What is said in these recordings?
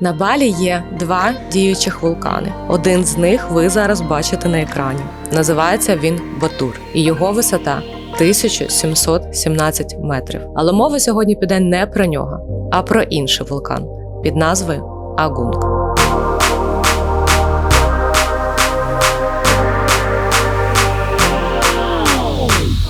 На Балі є два діючих вулкани. Один з них ви зараз бачите на екрані. Називається він Батур, і його висота 1717 метрів. Але мова сьогодні піде не про нього, а про інший вулкан під назвою Агунг.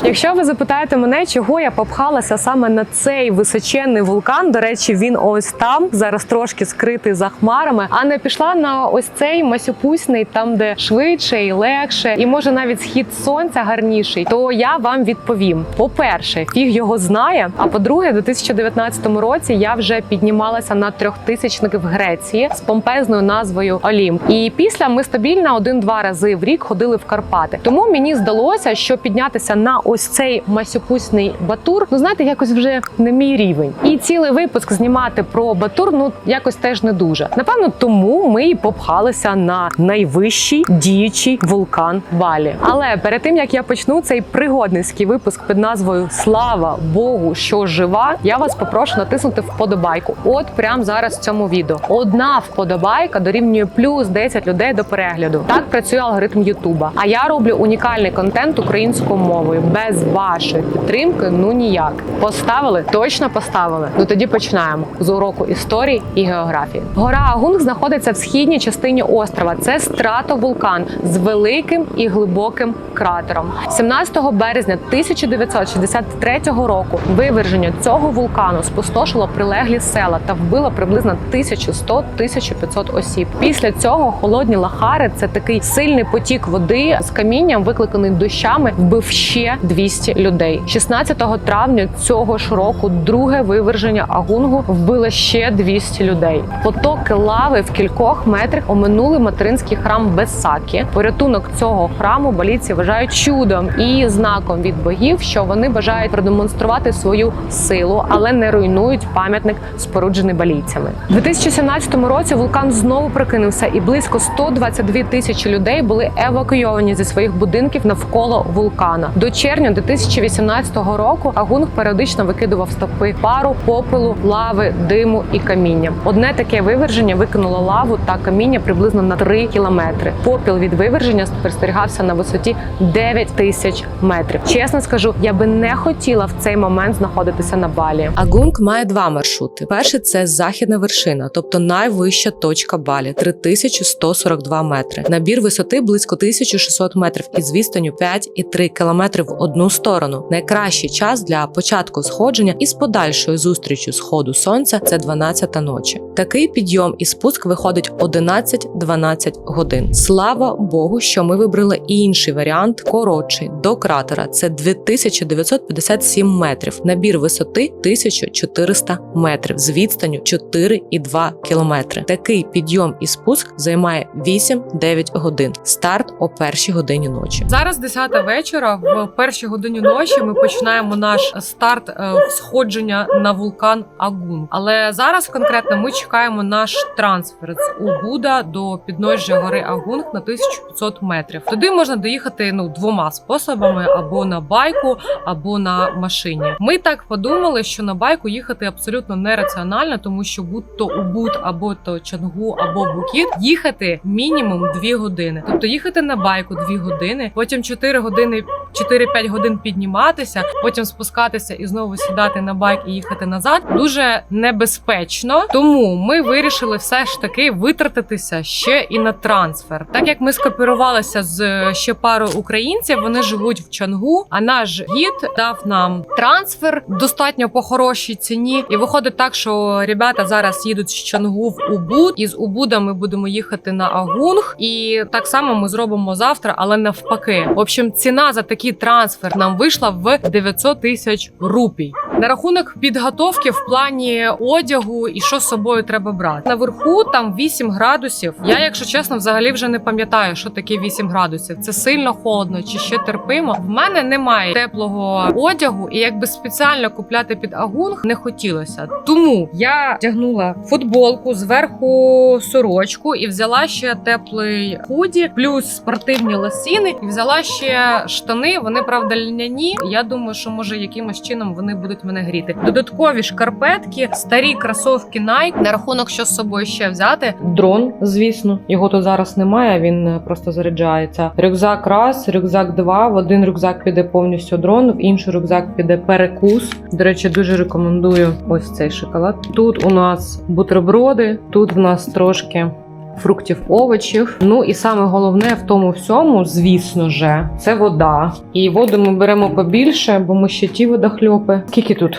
Якщо ви запитаєте мене, чого я попхалася саме на цей височенний вулкан, до речі, він ось там зараз трошки скритий за хмарами, а не пішла на ось цей масюпусний, там де швидше і легше, і може навіть схід сонця гарніший, то я вам відповім: по-перше, фіг його знає. А по-друге, у 2019 році я вже піднімалася на трьохтисячник в Греції з помпезною назвою Олімп. І після ми стабільно один-два рази в рік ходили в Карпати. Тому мені здалося, що піднятися на ось цей масюпусний батур, ну знаєте, якось вже не мій рівень. І цілий випуск знімати про батур, ну якось теж не дуже. Напевно, тому ми і попхалися на найвищий діючий вулкан Балі. Але перед тим як я почну цей пригодницький випуск під назвою Слава Богу, що жива, я вас попрошу натиснути вподобайку. От прямо зараз в цьому відео. Одна вподобайка дорівнює плюс 10 людей до перегляду. Так працює алгоритм Ютуба. А я роблю унікальний контент українською мовою. Без вашої підтримки ну ніяк. Поставили? Точно поставили. Ну тоді починаємо з уроку історії і географії. Гора Агунг знаходиться в східній частині острова. Це стратовулкан з великим і глибоким кратером. 17 березня 1963 року виверження цього вулкану спустошило прилеглі села та вбило приблизно 1100-1500 осіб. Після цього холодні лахари це такий сильний потік води з камінням, викликаний дощами, вбив ще 200 людей. 16 травня цього ж року друге виверження Агунгу вбило ще 200 людей. Потоки лави в кількох метрах оминули материнський храм Бесакі. Порятунок цього храму балійці вважають чудом і знаком від богів, що вони бажають продемонструвати свою силу, але не руйнують пам'ятник, споруджений балійцями. У 2017 році вулкан знову прокинувся, і близько 122 тисячі людей були евакуйовані зі своїх будинків навколо вулкана. До червня 2018 року Агунг періодично викидував стопи пару, попелу, лави, диму і каміння. Одне таке виверження викинуло лаву та каміння приблизно на 3 кілометри. Попіл від виверження спостерігався на висоті 9 тисяч метрів. Чесно скажу, я би не хотіла в цей момент знаходитися на балі. Агунг має два маршрути. Перший це західна вершина, тобто найвища точка балі 3142 метри. Набір висоти близько 1600 метрів із відстанню 5,3 кілометри в одну сторону. Найкращий час для початку сходження із подальшою зустрічю сходу сонця це 12 ночі. Такий підйом і спуск виходить 11-12 годин. Слава Богу, що ми вибрали інший варіант коротший до кратера. Це 2957 метрів. Набір висоти 1400 метрів з відстанню 4,2 кілометри. Такий підйом і спуск займає 8-9 годин. Старт о першій годині ночі. Зараз 10 вечора. В першій годині ночі ми починаємо наш старт е, сходження на вулкан Агун. Але зараз конкретно ми чекаємо наш трансфер з Убуда до підножжя гори Агунг на 1500 метрів. Туди можна доїхати ну двома способами: або на байку, або на машині. Ми так подумали, що на байку їхати абсолютно нераціонально, тому що будь-то Убуд, або то Чангу, або Букіт їхати мінімум 2 години. Тобто їхати на байку 2 години, потім 4 години, 4-5 годин підніматися, потім спускатися і знову сідати на байк і їхати назад. Дуже небезпечно. Тому ми вирішили все ж таки витратитися ще і на трансфер. Так як ми скопірувалися з е, ще парою українців, вони живуть в Чангу. А наш гід дав нам трансфер достатньо по хорошій ціні. І виходить так, що ребята зараз їдуть з Чангу в Убуд, і з Убуда ми будемо їхати на Агунг. І так само ми зробимо завтра, але навпаки. В общем, ціна за такий трансфер нам вийшла в 900 тисяч рупій. На рахунок підготовки в плані одягу і що з собою треба брати. Наверху там 8 градусів. Я, якщо чесно, взагалі вже не пам'ятаю, що таке 8 градусів. Це сильно холодно чи ще терпимо. В мене немає теплого одягу, і якби спеціально купляти під агунг не хотілося. Тому я вдягнула футболку зверху сорочку і взяла ще теплий худі, плюс спортивні лосіни, і взяла ще штани. Вони правда льняні. Я думаю, що може якимось чином вони будуть мене гріти. Додаткові шкарпетки, старі кросовки Nike. На рахунок, що з собою ще взяти. Дрон, звісно, його тут зараз немає. Він е, просто заряджається. Рюкзак раз, рюкзак два. В один рюкзак піде повністю дрон, в інший рюкзак піде перекус. До речі, дуже рекомендую ось цей шоколад. Тут у нас бутерброди, тут в нас трошки. Фруктів, овочів. Ну і саме головне в тому всьому, звісно же, це вода. І воду ми беремо побільше, бо ми ще ті водохльопи. Скільки тут?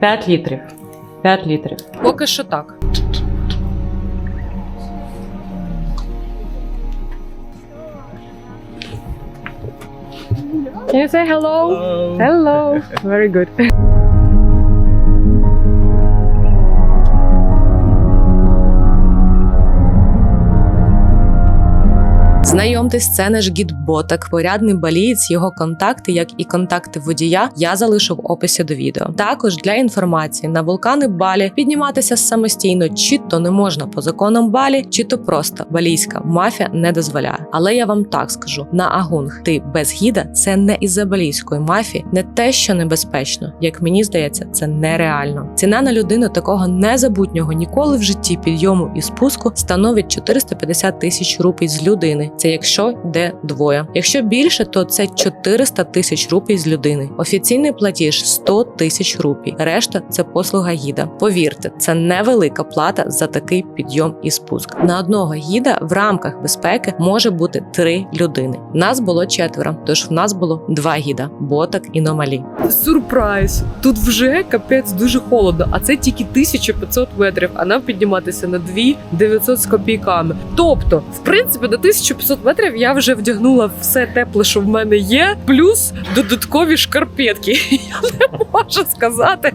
5 літрів. 5 літрів. Поки що так. Can you say hello? Hello. Very good. Знайомтесь, це наш гід Ботак, порядний балієць. Його контакти, як і контакти водія, я залишу в описі до відео. Також для інформації на вулкани Балі підніматися самостійно чи то не можна по законам Балі, чи то просто балійська мафія не дозволяє. Але я вам так скажу: на Агунг ти без гіда це не із-за балійської мафії, не те, що небезпечно. Як мені здається, це нереально. Ціна на людину такого незабутнього ніколи в житті підйому і спуску становить 450 тисяч рупій з людини. Це якщо йде двоє. Якщо більше, то це 400 тисяч рупій з людини. Офіційний платіж 100 тисяч рупій. Решта це послуга гіда. Повірте, це невелика плата за такий підйом і спуск. На одного гіда в рамках безпеки може бути три людини. Нас було четверо, тож в нас було два гіда: ботак і номалі. Сюрприз! Тут вже капець дуже холодно, а це тільки 1500 метрів, а нам підніматися на 2900 з копійками. Тобто, в принципі, до 1500 метрів я вже вдягнула все тепле, що в мене є, плюс додаткові шкарпетки. Я не можу сказати,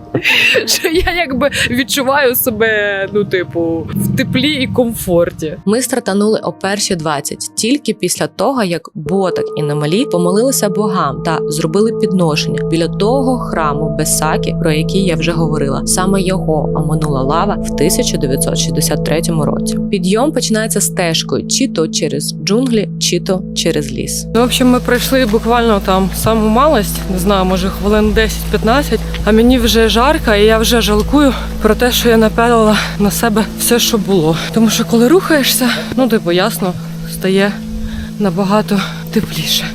що я якби відчуваю себе, ну, типу, в теплі і комфорті. Ми стартанули о перші 20, тільки після того, як Ботак і Намалі помолилися богам та зробили підношення біля того храму Бесакі, про який я вже говорила. Саме його оминула лава в 1963 році. Підйом починається стежкою, чи то через джунглі, чи то через ліс. Ну, в общем, ми пройшли буквально там саму малость, не знаю, може хвилин 10-15, а мені вже жарко, і я вже жалкую про те, що я напялила на себе все, що було. Тому що коли рухаєшся, ну типу ясно, стає набагато тепліше.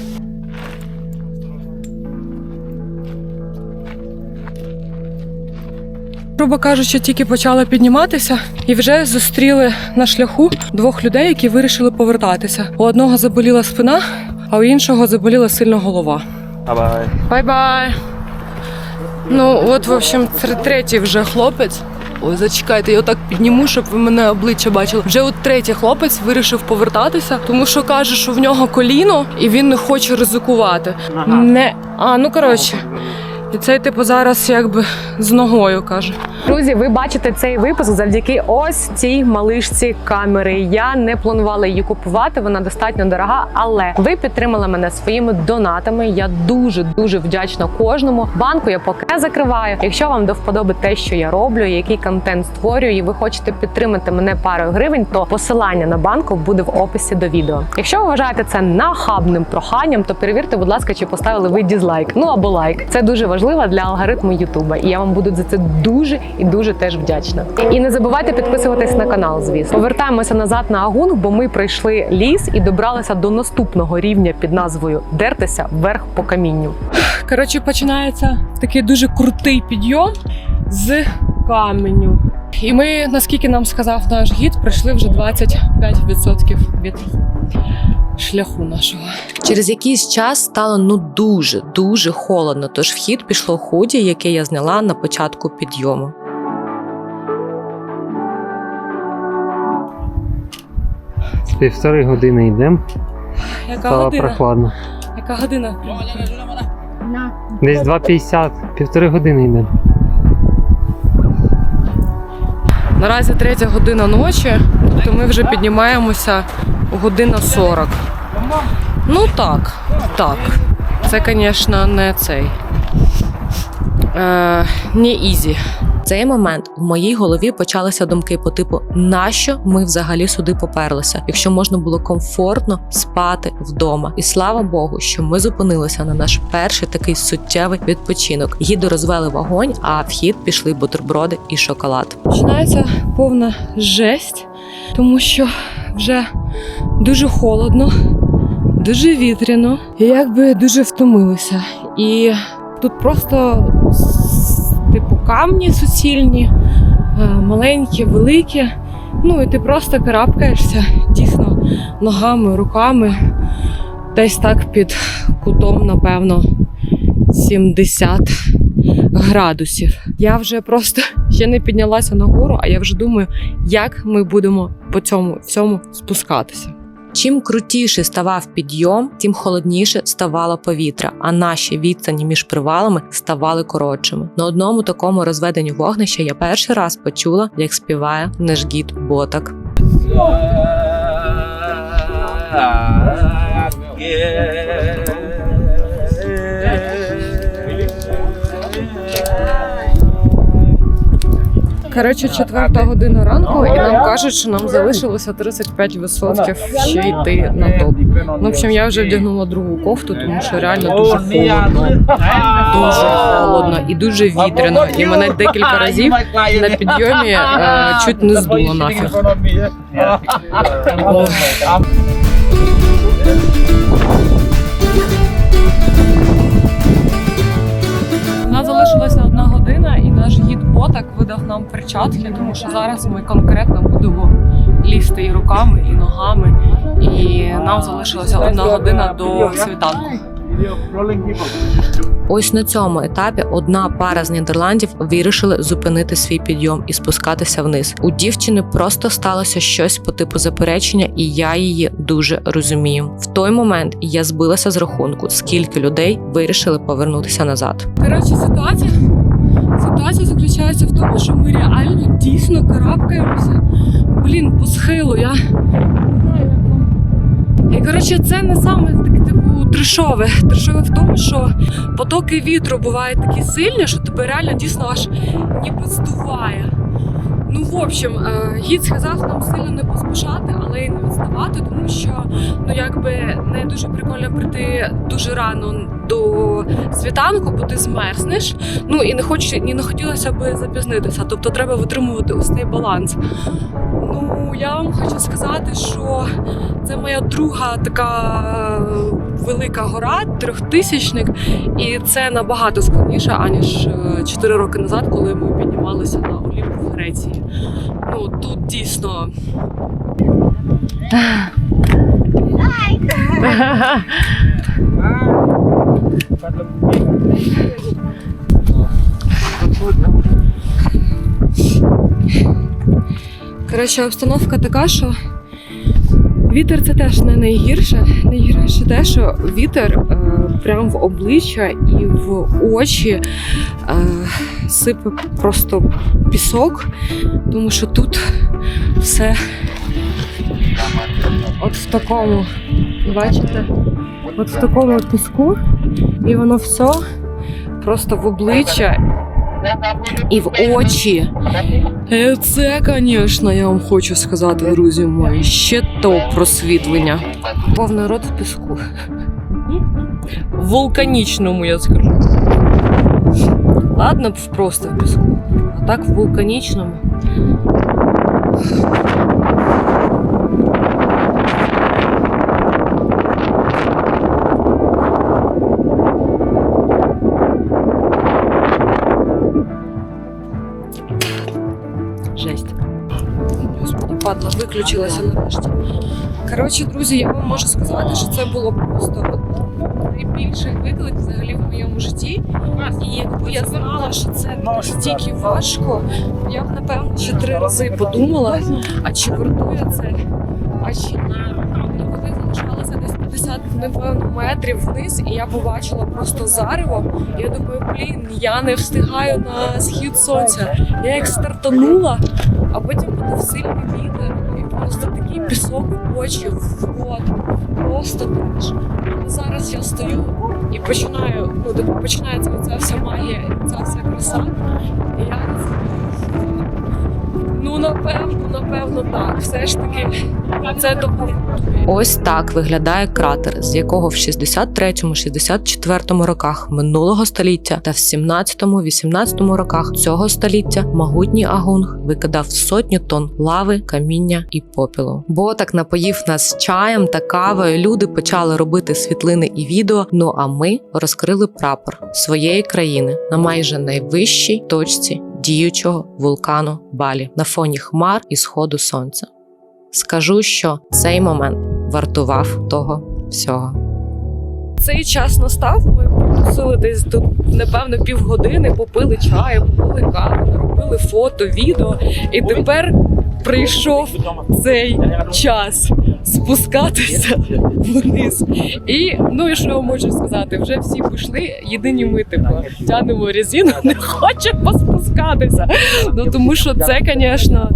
Грубо кажучи, тільки почала підніматися і вже зустріли на шляху двох людей, які вирішили повертатися. У одного заболіла спина, а у іншого заболіла сильно голова. Бай-бай. Бай-бай. Ну, от, в общем, це третій вже хлопець. Ой, зачекайте, я отак підніму, щоб ви мене обличчя бачили. Вже от третій хлопець вирішив повертатися, тому що каже, що в нього коліно і він не хоче ризикувати. Не а ну коротше. І цей типу зараз якби з ногою каже. Друзі, ви бачите цей випуск завдяки ось цій малишці камери. Я не планувала її купувати, вона достатньо дорога, але ви підтримали мене своїми донатами. Я дуже дуже вдячна кожному. Банку я поки не закриваю. Якщо вам до вподоби те, що я роблю, який контент створюю, і ви хочете підтримати мене парою гривень, то посилання на банку буде в описі до відео. Якщо ви вважаєте це нахабним проханням, то перевірте, будь ласка, чи поставили ви дізлайк. Ну або лайк. Це дуже важливо для алгоритму Ютуба, і я вам буду за це дуже і дуже теж вдячна. І не забувайте підписуватись на канал. Звісно, повертаємося назад на Агунг, бо ми пройшли ліс і добралися до наступного рівня під назвою Дертися вверх по камінню. Коротше, починається такий дуже крутий підйом з каменю. І ми, наскільки нам сказав наш гід, пройшли вже 25% від шляху нашого. Через якийсь час стало ну дуже дуже холодно. Тож в хід пішло худі, яке я зняла на початку підйому. З півтори години йдемо, Яка стало година? прохладно. Яка година? Десь 2.50, півтори години йдемо. Наразі третя година ночі, то ми вже піднімаємося година 40. Ну так, так. Це, звісно, не цей. Е, не ізі. цей момент в моїй голові почалися думки по типу: нащо ми взагалі сюди поперлися, якщо можна було комфортно спати вдома. І слава Богу, що ми зупинилися на наш перший такий суттєвий відпочинок. Гіду розвели вогонь, а в хід пішли бутерброди і шоколад. Починається повна жесть, тому що вже дуже холодно, дуже вітряно, і якби дуже втомилися. І тут просто типу камні суцільні, е, маленькі, великі. Ну і ти просто карабкаєшся дійсно ногами, руками, десь так під кутом, напевно, 70 градусів. Я вже просто ще не піднялася нагору, а я вже думаю, як ми будемо по цьому всьому спускатися. Чим крутіше ставав підйом, тим холодніше ставало повітря, а наші відстані між привалами ставали коротшими. На одному такому розведенні вогнища я перший раз почула, як співає Нежгіт Ботак. Коротше, четверта година ранку, і нам кажуть, що нам залишилося 35% ще йти на топ. Ну, в общем, я вже вдягнула другу кофту, тому що реально дуже холодно. Дуже холодно і дуже вітряно. І мене декілька разів на підйомі е, чуть не здуло нафіг. Ох. У нас залишилася одна година, і наш гід Ботак видав нам перчатки, тому що зараз ми конкретно будемо лізти і руками, і ногами. І нам залишилася одна година до світанку. Ось на цьому етапі одна пара з Нідерландів вирішили зупинити свій підйом і спускатися вниз. У дівчини просто сталося щось по типу заперечення, і я її дуже розумію. В той момент я збилася з рахунку, скільки людей вирішили повернутися назад. Коротше, ситуація. Ситуація заключається в тому, що ми реально дійсно карабкаємося. Блін, по схилу. Я. І коротше, це не саме таке типу трешове. Трешове в тому, що потоки вітру бувають такі сильні, що тебе реально дійсно аж ніби здуває. Ну, в общем, е, гід сказав нам сильно не поспішати, але й не відставати, тому що ну якби не дуже прикольно прийти дуже рано до світанку, бо ти змерзнеш. Ну і не хоч і не хотілося би запізнитися. Тобто треба витримувати ось цей баланс. Ну я вам хочу сказати, що це моя друга така велика гора, трьохтисячник, і це набагато складніше, аніж 4 роки назад, коли ми піднімалися на Олімп в Греції. Ну тут дійсно. Коротше, обстановка така, що вітер це теж не найгірше. Найгірше те, що вітер е, прям в обличчя і в очі е, сипе просто пісок, тому що тут все от в такому, бачите, от в такому піску, і воно все просто в обличчя і в очі. Е, Це, звісно, я вам хочу сказати, друзі мої, ще то просвітлення. Повний рот в піску. Вулканічному, я скажу. Ладно просто в піску. А так в вулканічному. Падла, виключилася нарешті. Коротше, друзі, я вам можу сказати, що це було просто найбільший виклик взагалі в моєму житті. І якби я знала, що це настільки важко, я б напевно ще три рази подумала, а чи вартує це, а чи ні. Ну, залишалося десь 50 напевно, метрів вниз, і я побачила просто зарево. Я думаю, блін, я не встигаю на схід сонця. Я як стартанула, а потім буде сильний вітер, і просто такий пісок в очі, в рот. Просто теж. Зараз я стою і починаю, ну, типу, починається ця вся магія, ця вся краса. І я Напевно, напевно, так. Все ж таки, це допоможе. Ось так виглядає кратер, з якого в 63-64 роках минулого століття та в 17-18 роках цього століття могутній агунг викидав сотні тонн лави, каміння і попілу. Бо так напоїв нас чаєм та кавою. Люди почали робити світлини і відео. Ну а ми розкрили прапор своєї країни на майже найвищій точці діючого вулкану Балі на фоні хмар і сходу сонця. Скажу, що цей момент вартував того всього. Цей час настав. Ми просили десь тут, напевно, півгодини, попили чаю, попили каву, робили фото, відео. І тепер прийшов цей час спускатися вниз. І ну і що я можу сказати? Вже всі пішли. Єдині ми типу, тянемо резину, не хочемо спускатися. Ну тому що це, звісно.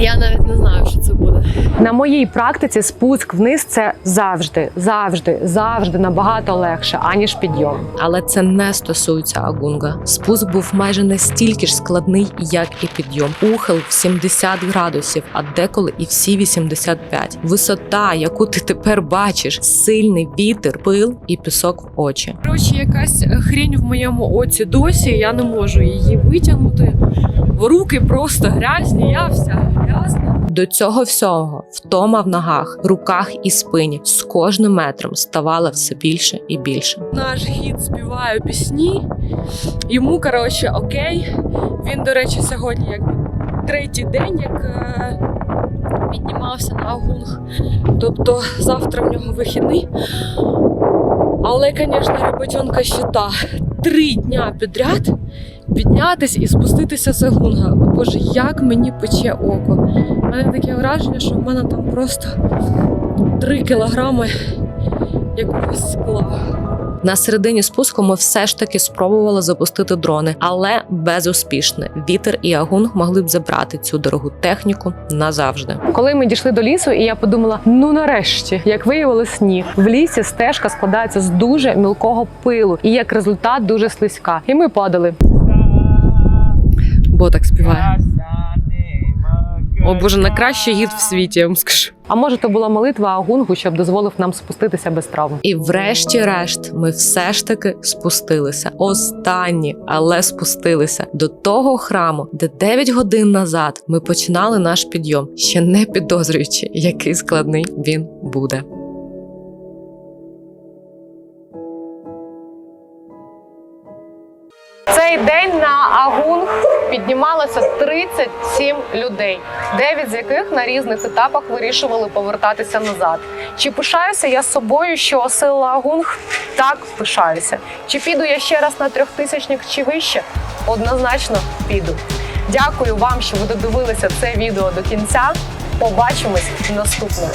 Я навіть не знаю, що це буде. На моїй практиці спуск вниз це завжди, завжди, завжди набагато легше, аніж підйом. Але це не стосується Агунга. Спуск був майже настільки ж складний, як і підйом. Ухил в 70 градусів, а деколи і всі 85. Висота, яку ти тепер бачиш, сильний вітер, пил і пісок в очі. Коротше, якась хрінь в моєму оці досі, я не можу її витягнути. Руки просто грязні, я вся. До цього всього втома в ногах, руках і спині з кожним метром ставала все більше і більше. Наш гід співає пісні. Йому, коротше, окей. Він, до речі, сьогодні якби третій день, як е, піднімався на Агунг. Тобто завтра в нього вихідний. Але, звісно, роботенка щита. Три дня підряд піднятись і спуститися з Агунга. О, Боже, як мені пече око. У мене таке враження, що в мене там просто три кілограми якогось скла. На середині спуску ми все ж таки спробували запустити дрони, але безуспішно. Вітер і агунг могли б забрати цю дорогу техніку назавжди. Коли ми дійшли до лісу, і я подумала: ну нарешті, як виявилось, ні. В лісі стежка складається з дуже мілкого пилу, і як результат дуже слизька. І ми падали. Бо так співає. О боже, найкращий гід в світі, я вам скажу. А може, то була молитва Агунгу, щоб дозволив нам спуститися без травм. І врешті-решт ми все ж таки спустилися. Останні, але спустилися до того храму, де 9 годин назад ми починали наш підйом, ще не підозрюючи, який складний він буде. Цей день на Агунг піднімалося 37 людей, 9 з яких на різних етапах вирішували повертатися назад. Чи пишаюся я собою, що осилила Агунг? Так, пишаюся. Чи піду я ще раз на трьохтисячник чи вище? Однозначно піду. Дякую вам, що ви додивилися це відео до кінця. Побачимось наступного.